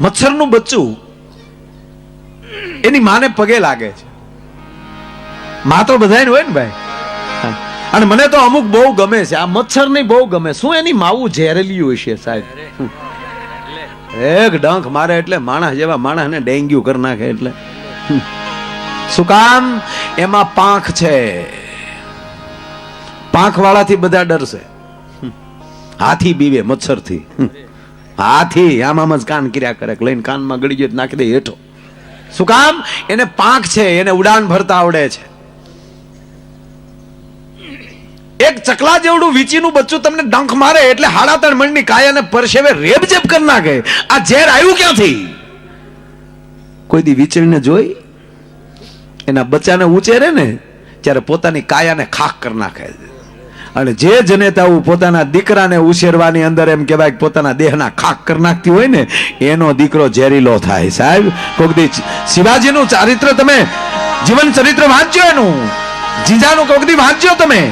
મચ્છરનું બચ્ચું એની માને પગે લાગે છે. મા તો બધાને હોય ને ભાઈ? અને મને તો અમુક બહુ ગમે છે. આ મચ્છર નહીં બહુ ગમે. શું એની માવું ઝેરેલી હોય છે સાહેબ? એક ડંખ મારે એટલે માણસ જેવા માણસને ડેન્ગ્યુ કરી નાખે એટલે. શું કામ? એમાં પાંખ છે. પાંખ વાળાથી બધા ડરશે. હાથી બીવે મચ્છરથી. હાથી આમ જ કાન કર્યા કરે લઈને કાનમાં ગળી ગયો નાખી દે હેઠો. શું કામ? એને પાંખ છે, એને ઉડાન ભરતા આવડે છે. એક ચકલા જેવડું વીચીનું બચ્ચું તમને ડંખ મારે એટલે હાડા ત્રણ મણની કાયાને પરસેવે રેબજેબ કરી નાખે. આ ઝેર આવ્યું ક્યાંથી? કોઈ દી વીચીને જોઈ? એના બચ્ચાને ઉચેરે ને, ત્યારે પોતાની કાયાને ખાખ કરી નાખે. છે અને જે જનેતાઓ પોતાના દીકરાને ઉછેરવાની અંદર એમ કહેવાય પોતાના દેહના ખાક કરી નાખતી હોય ને, એનો દીકરો ઝેરીલો થાય. સાહેબ, કોક દી શિવાજીનું ચારિત્ર તમે જીવન ચરિત્ર વાંચ્યો એનું? જીજાનું કોક દી વાંચ્યો તમે?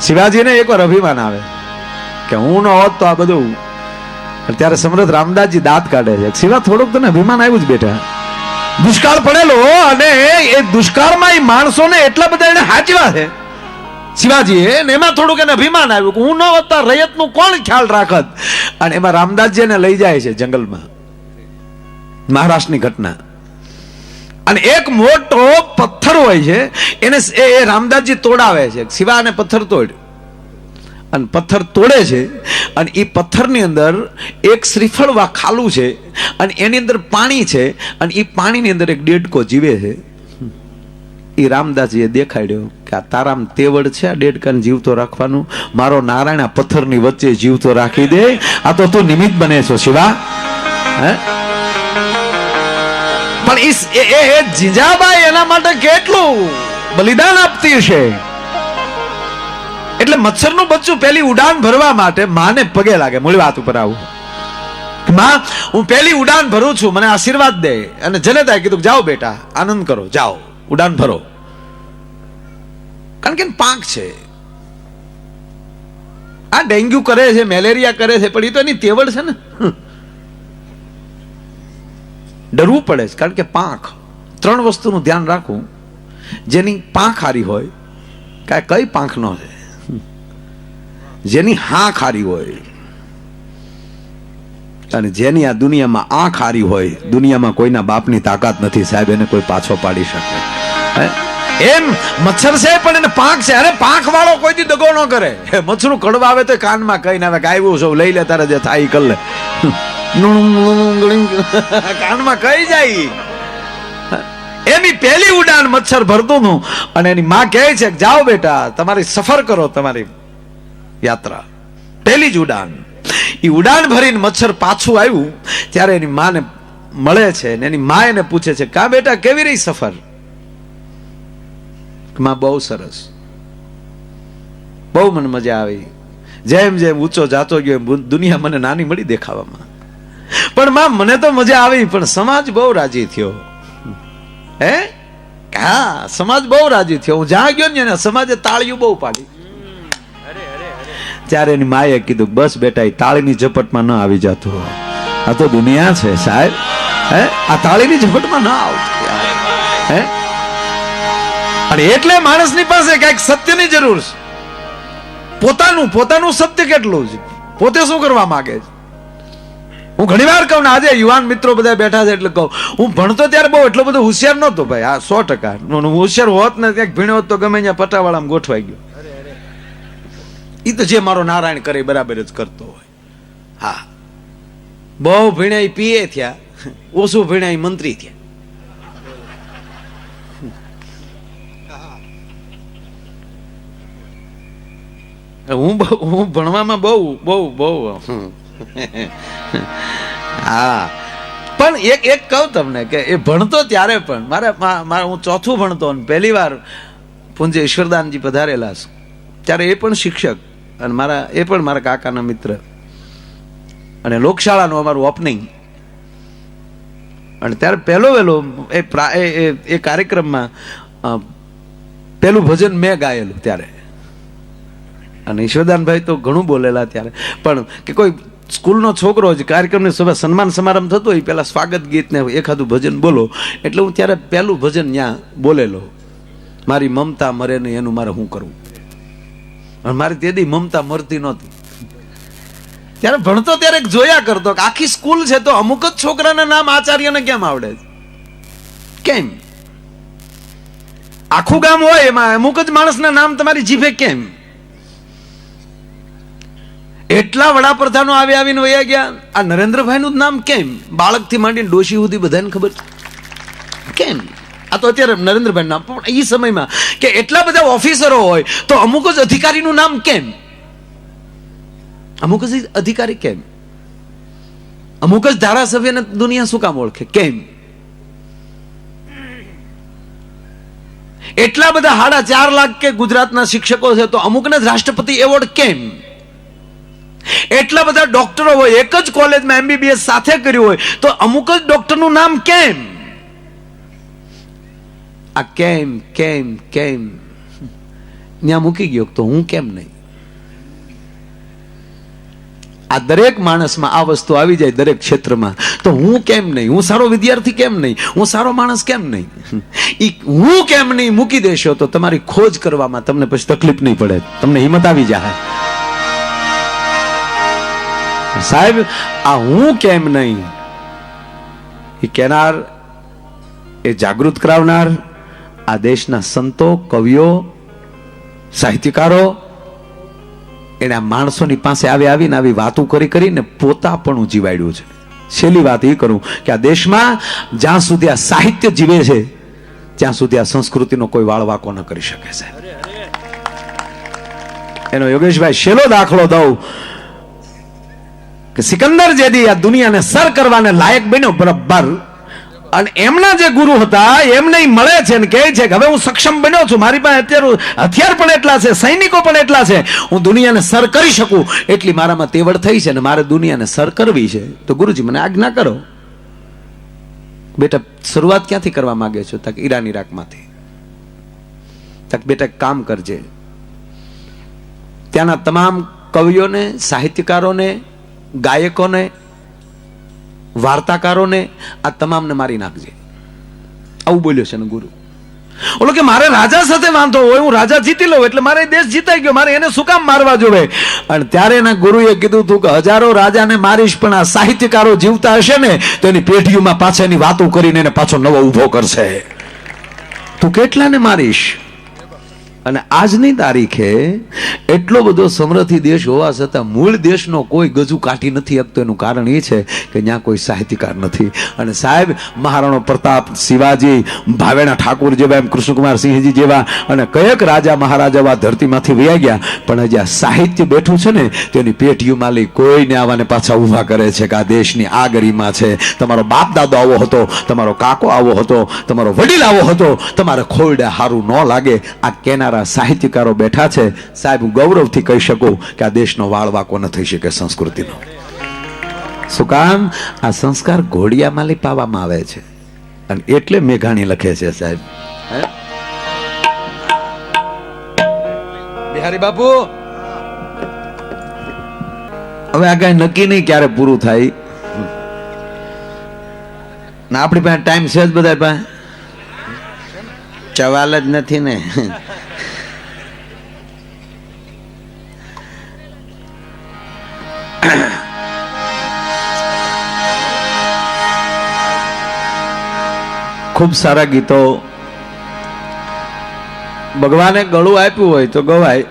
શિવાજીને એકવાર અભિમાન આવે કે હું ન હોત તો આ બધું. ત્યારે સમ્રદ રામદાસજી દાંત કાઢે છે. શિવા થોડુંક તને અભિમાન આવ્યું જ બેટા. દુષ્કાળ પડેલો અને એ દુષ્કાળમાં એ માણસોને એટલા બધા એને હાચવા છે. શિવાજી ને એમાં થોડુંક એને અભિમાન આવ્યું કે હું ન હોતા રયતનું કોણ ખ્યાલ રાખત? અને એમાં રામદાસજી એને લઈ જાય છે જંગલમાં. મહારાષ્ટ્રની ઘટના. અને એક મોટો પથ્થર હોય છે, એને એ રામદાસજી તોડાવે છે. શિવા અને પથ્થર તોડ અને પથ્થર તોડે છે અને એ પથ્થરની અંદર એક શ્રીફળવા ખાલું છે અને એની અંદર પાણી છે અને એ પાણીની અંદર એક ડેડકો જીવે છે. એ રામદાસજીએ દેખાડ્યો કે આ તારામ તેવડ છે, આ ડેડકાને જીવતો રાખવાનું. મારો નારાયણ આ પથ્થરની વચ્ચે જીવતો રાખી દે. આ તો તું નિમિત્ત બને છો, શિવા. હે? પણ એ જીજાબાઈ એના માટે કેટલું બલિદાન આપતી છે એટલે મચ્છરનું બચ્ચું પેલી ઉડાન ભરવા માટે માને પગે લાગે. મૂળ વાત ઉપર આવું. માં, હું પેલી ઉડાન ભરું છું, મને આશીર્વાદ દે. અને જનેતાએ કીધું જાઓ બેટા, આનંદ કરો, જાઓ, ઉડાન ભરો. કારણ કે પાંખ છે. આ ડેન્ગ્યુ કરે છે, મેલેરિયા કરે છે, પણ એ તો એની તેવડ છે ને. ડરવું પડે છે, કારણ કે પાંખ, ત્રણ વસ્તુનું ધ્યાન રાખવું. જેની પાંખ હારી હોય, કાંઈ કઈ પાંખ ન છે જેની હાંખ હારી હોય. અને જેની આ દુનિયામાં આંખ હારી હોય દુનિયામાં કોઈના બાપની તાકાત નથી સાહેબ એને કોઈ પાછો પાડી શકે. હે? એમ મચ્છર છે પણ એને પાંખ છે. અરે પાંખ વાળો કોઈ દી દગો ન કરે. હે, મચ્છરું કડવા આવે તો કાનમાં કહીને ના આવે કે આવ્યું છું લઈ લે તારે જે થાય કર લે. કાનમાં કઈ જાય? એની પહેલી ઉડાન મચ્છર ભરતું હતું અને એની માં કહે છે જાઓ બેટા તમારી સફર કરો તમારી યાત્રા. પહેલી જ ઉડાન. એ ઉડાન ભરીને મચ્છર પાછું આવ્યું, ત્યારે એની માને મળે છે ને એની મા એને પૂછે છે, કા બેટા, કેવી રહી સફર? માં, બહુ સરસ. બહુ મને મજા આવી. જેમ જેમ ઊંચો જાતો ગયો દુનિયા મને નાની મળી દેખાવામાં. પણ માં, મને તો મજા આવી, પણ સમાજ બહુ રાજી થયો. હે? હા, સમાજ બહુ રાજી થયો. હું જ્યાં ગયો ને સમાજે તાળીઓ બહુ પાડી. ત્યારે એની માએ કીધું, બસ બેટા, એ તાળીની ઝપટમાં ન આવી જતો આ તો દુનિયા છે, સાહેબ. હે? આ તાળીની ઝપટમાં ન આવતું હે? અને એટલે માણસની પાસે કંઈક સત્યની જરૂર છે. પોતાનું પોતાનું સત્ય કેટલું છે? પોતે શું કરવા માંગે છે? હું ઘણી વાર કહું ને, આજે યુવાન મિત્રો બધા બેઠા છે એટલે કહું, હું ભણતો ત્યારે બહુ એટલો બધો હોશિયાર નહોતો ભાઈ આ સો ટકા. હું હોશિયાર હોત ને, ક્યાંક ભીણ્યો હોત તો ગમે ત્યાં પટાવાળામાં ગોઠવાઈ ગયો. એ તો જે મારો નારાયણ કરે બરાબર જ કરતો હોય. હા. બહુ ભીણાઈ પીએ થયા, ઓછું ભીણાઈ મંત્રી થયા. હું હું ભણવામાં બહુ બહુ બહુ. હા. પણ એક એક કહું તમને કે એ ભણતો ત્યારે પણ, મારે મારા હું ચોથું ભણતો ને પહેલી વાર પૂંજે ઈશ્વરદાનજી પધારેલા છું ત્યારે એ પણ શિક્ષક. અને મારા, એ પણ મારા કાકાના મિત્ર. અને લોકશાળાનું અમારું ઓપનિંગ. અને ત્યારે પહેલો વહેલો એ એ- કાર્યક્રમમાં પહેલું ભજન મેં ગાયેલું ત્યારે. અને ઈશ્વરદાનભાઈ તો ઘણું બોલેલા ત્યારે. પણ કે કોઈ સ્કૂલનો છોકરો જ કાર્યક્રમની સભા, સન્માન સમારંભ થતો હોય પહેલાં સ્વાગત ગીતને એખાદું ભજન બોલો. એટલે હું ત્યારે પહેલું ભજન ત્યાં બોલેલો. મારી મમતા મરે નહીં, એનું મારે શું કરવું અને મારી તેદી મમતા મરતી નહોતી. ત્યારે ભણતો ત્યારે જોયા કરતો કે આખી સ્કૂલ છે તો અમુક જ છોકરાના નામ આચાર્યને કેમ આવડે કેમ? આખું ગામ હોય એમાં અમુક જ માણસના નામ તમારી જીભે કેમ? એટલા વડાપ્રધાનો આવી આવીને વયા ગયા. આ નરેન્દ્રભાઈ નું નામ કેમ? બાળકથી માંડીને ડોશી સુધી બધાને ખબર કેમ? તો અત્યારે નરેન્દ્રભાઈ નામ પણ એ સમયમાં કે એટલા બધા ઓફિસરો હોય તો અમુક જ અધિકારીનું નામ કેમ? અમુક જ અધિકારી કેમ? અમુક જ ધારાસભ્યને દુનિયા શું કામ ઓળખે? કેમ? એટલા બધા હાડા ચાર લાખ કે ગુજરાતના શિક્ષકો છે તો અમુકને જ રાષ્ટ્રપતિ એવોર્ડ કેમ? એટલા બધા ડોક્ટરો હોય, એક જ કોલેજમાં એમબીબીએસ સાથે કર્યું હોય તો અમુક જ ડોક્ટરનું નામ કેમ? આ કેમ કેમ કેમ? ત્યાં મૂકી ગયો તો હું કેમ નહીં? આ દરેક માણસમાં આ વસ્તુ આવી જાય દરેક ક્ષેત્રમાં. તો હું કેમ નહીં? હું સારો વિદ્યાર્થી કેમ નહીં? હું સારો માણસ કેમ નહીં? એ હું કેમ નહીં મૂકી દેશો તો તમારી ખોજ કરવામાં તમને પછી તકલીફ નહીં પડે. તમને હિંમત આવી જાય સાહેબ, આ હું કેમ નહીં? એ કહેનાર, એ જાગૃત કરાવનાર આ દેશના સંતો, કવિઓ, સાહિત્યકારો, એના માણસોની પાસે આવી આવીને આવી વાતો કરી કરીને પોતા પણ જીવાડ્યું છે. છેલ્લી વાત એ કરું કે આ દેશમાં જ્યાં સુધી આ સાહિત્ય જીવે છે, ત્યાં સુધી આ સંસ્કૃતિનો કોઈ વાળવાકો ન કરી શકે છે એનો યોગેશભાઈ છેલ્લો દાખલો દઉં કે સિકંદર જેદી આ દુનિયાને સર કરવાને લાયક બન્યો બરાબર અને એમના જે ગુરુ હતા એમને મળે છે ને કહે છે કે હવે હું સક્ષમ બન્યો છું. મારી પાસે અત્યારે હથિયાર પણ એટલા છે, સૈનિકો પણ એટલા છે. હું દુનિયાને સર કરી શકું. એટલી મારામાં તેવડ થઈ છે ને મારે દુનિયાને સર કરવી છે. તો ગુરુજી, મને આજ્ઞા કરો. બેટા, શરૂઆત ક્યાંથી કરવા માંગે છો? તક ઈરાન ઈરાકમાંથી તક બેટા કામ કરજે. ત્યાંના તમામ કવિઓને, સાહિત્યકારોને, ગાયકોને વાર્તાકારોને આ તમામને મારી નાખજે. આવું બોલ્યો છે ને ગુરુ. ઓલો કે મારે રાજા સાથે વાંધો હોય, હું રાજા જીતી લઉં, એટલે મારે દેશ જીતાઈ ગયો, મારે એને શું કામ મારવા જોવે? અને ત્યારે એના ગુરુએ કીધું હતું કે હજારો રાજાને મારીશ, પણ આ સાહિત્યકારો જીવતા હશે ને, તો એની પેઢીઓમાં પાછા એની વાતો કરીને એને પાછો નવો ઊભો કરશે. તું કેટલાને મારીશ? અને આજની તારીખે એટલો બધો સમૃદ્ધિ દેશ હોવા છતાં મૂળ દેશનો કોઈ ગજુ કાઢી નથી આપતો. એનું કારણ એ છે કે ત્યાં કોઈ સાહિત્યકાર નથી. અને સાહેબ, મહારાણો પ્રતાપ શિવાજી, ભાવેણા ઠાકોર જેવા એમ કૃષ્ણકુમાર સિંહજી જેવા અને કયક રાજા મહારાજા આ ધરતીમાંથી વયા ગયા, પણ હજી આ સાહિત્ય બેઠું છે ને, તેની પેઢીઓમાં લઈ કોઈને આવાને પાછા ઊભા કરે છે કે આ દેશની આ ગરિમા છે. તમારો બાપ દાદો આવો હતો, તમારો કાકો આવો હતો, તમારો વડીલ આવો હતો, તમારે ખોરડે સારું ન લાગે. આ કેનારા સાહિત્યકારો બેઠા છે, સાહેબ, હું ગૌરવથી કહી શકું કે આ દેશનો વાળવાકો ન થઈ શકે સંસ્કૃતિનો. શું કામ? આ સંસ્કાર ઘોડિયામાં લીપાવવામાં આવે છે. અને એટલે મેઘાણી લખે છે, સાહેબ. બિહારી બાપુ? હવે આ કઈ નક્કી નહીં ક્યારે પૂરું થાય. ના આપણી પાસે ટાઈમ છે જ બધા પાસે? ચવાલ જ નથી ને. ખૂબ સારા ગીતો. ભગવાને ગળું આપ્યું હોય તો ગવાય.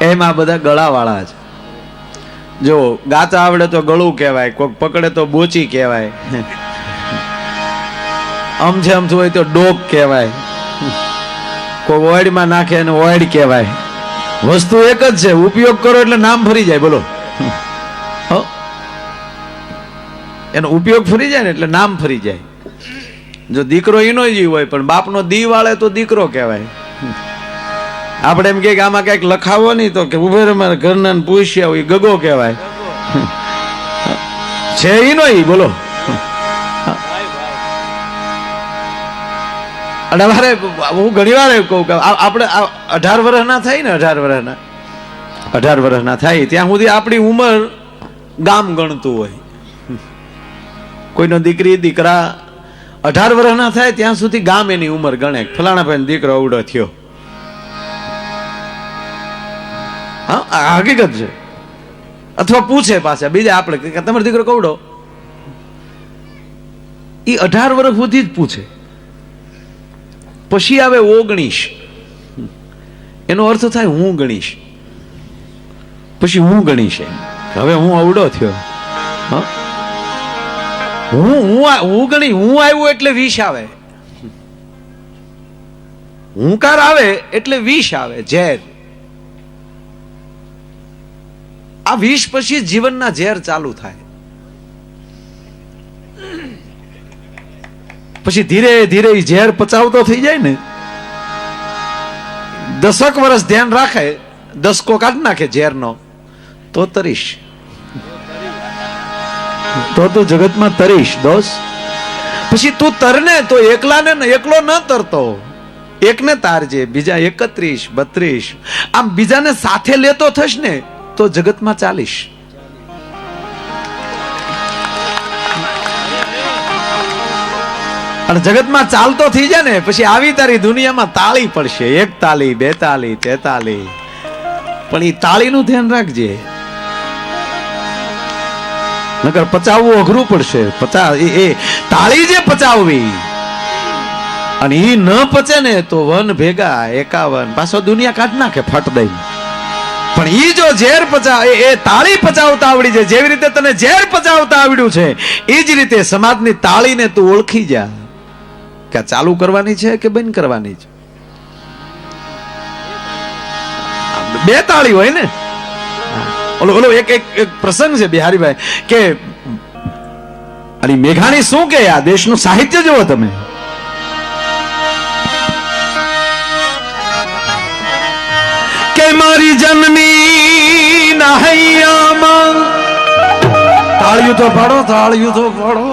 એમ આ બધા ગળાવાળા છે જો ગાતા આવડે તો ગળું કહેવાય કોઈક પકડે તો બોચી કહેવાય. આમ છે આમ હોય તો ડોક કહેવાય. કોઈ ઓઇડમાં નાખે અને ઓઇડ કહેવાય. વસ્તુ એક જ છે, ઉપયોગ કરો એટલે નામ ફરી જાય, બોલો? એનો ઉપયોગ ફરી જાય ને એટલે નામ ફરી જાય. જો દીકરો એનો જ હોય, પણ બાપનો દી વાળે તો દીકરો કહેવાય. આપણે એમ કે આમાં કંઈક લખાવો નહીં તો કે ઉભેર રે મારા ઘરના પૂછ્યા હોય ગગો કહેવાય. છે ઈ નો ઈ, બોલો. અને અમારે હું ઘણી વાર એવું કહું કે આપણે અઢાર વર્ષના થાય ને, અઢાર વર્ષના અઢાર વર્ષના થાય, ત્યાં સુધી આપણી ઉંમર ગામ ગણતું હોય. કોઈનો દીકરી, દીકરા અઢાર વર્ષના થાય ત્યાં સુધી ગામ એની ઉંમર ગણે. ફલાણા ભાઈ દીકરો અવડો થયો. હા હકીકત છે. અથવા પૂછે પાછા, બીજા આપણે તમારો દીકરો કવડો? એ અઢાર વર્ષ સુધી જ પૂછે. પછી આવે ઓગણીસ. એનો અર્થ થાય હું ગણીશ. પછી હું ગણીશ હવે હું અવડો થયો. હા? હું હું હું ગણી હું આવ્યો એટલે વિષ આવે. હુંકાર આવે એટલે વિષ આવે, ઝેર. આ વિષ પછી જીવનના ઝેર ચાલુ થાય. પછી ધીરે ધીરે ઝેર પચાવતો થઈ જાય ને, દસક વર્ષ ધ્યાન રાખે, દસકો કાઢ નાખે ઝેરનો, તો તરીશ. તો તું જગતમાં તરીશ, દોસ્ત. પછી તું તરને તો એકલાને એકલો ન તરતો. એકને તારજે, બીજા એકત્રીસ, બત્રીસ. આમ બીજાને સાથે લેતો થશ ને, તો જગતમાં ચાલીશ. અને જગતમાં ચાલતો થઈ જાય ને, પછી આવી તારી દુનિયામાં તાળી પડશે. એક તાળી, બે તાળી, તેતાળી. પણ એ તાળીનું ધ્યાન રાખજે. નકર પચાવવું અઘરું પડશે. પચા એ તાળી જે પચાવવી અને એ ન પચે ને તો વન ભેગા એકાવન. પાછો દુનિયા કાઢ નાખે ફટ દઈ પણ ઈ જો ઝેર પચાવ એ એ તાળી પચાવતા આવડી છે. જેવી રીતે તને ઝેર પચાવતા આવડ્યું છે એ જ રીતે સમાજની તાળીને તું ઓળખી જા. કે ચાલુ કરવાની છે કે બંધ કરવાની છે? બે તાળી હોય ને? ઓલો ઓલો, એક એક પ્રસંગ છે બિહારીભાઈ, કે અને મેઘાણી શું કે આ દેશનું સાહિત્ય જુઓ તમે? કે મારી જન્મી નહૈયામાં તાળિયું તો પાડો તાળિયું તો પાડો.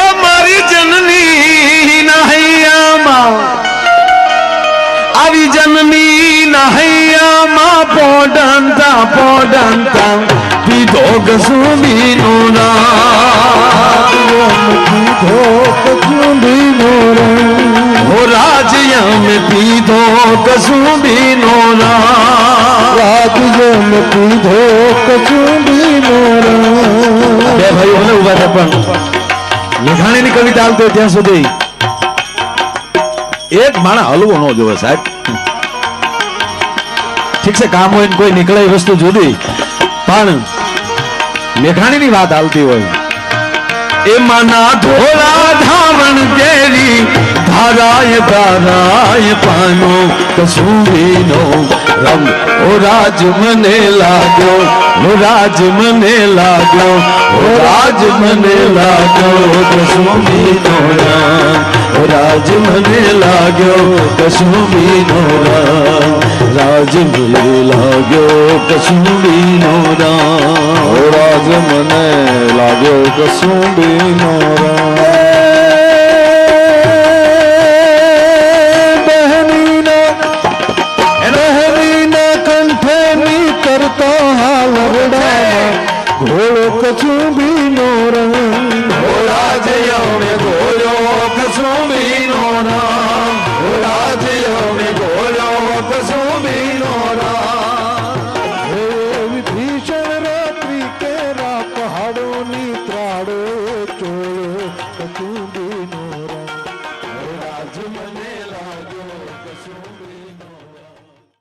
એ મારી જનની નહૈયામાં હૈયામાં આવી જનની નહૈયામાં હૈયામાં પોડંતા પોડંતા. પીધો ગસુબીનો હો રાજ્ય મેં પીધો કસુબીનો બે ભાઈઓ ભલે ઊભા થાય પણ. લખાણીની કવિતા આવતો ત્યાં સુધી. એક માણા હલવો ન જોવે સાહેબ. ઠીક છે, કામ હોય કોઈ નીકળે વસ્તુ જુદી. પણ મેઘાણીની વાત આવતી હોય. એ મના ધોળા ધાવણ કેરી ધારાય ધારાય પાનો કસુરીનો રંગ. ઓ રાજ મને લાગ્યો, ઓ રાજ મને લાગ્યો, ઓ રાજ મને લાગ્યો કસુરીનો રંગ. રાજ મને લાગ્યો કસુમીનો રામ. રાજ મને લાગ્યો કસુમીનો રામ. રાજ મને લાગ્યો કસુમીનો રામ. કંઠે કરતો હા વરડા ઘોડો કચુંબી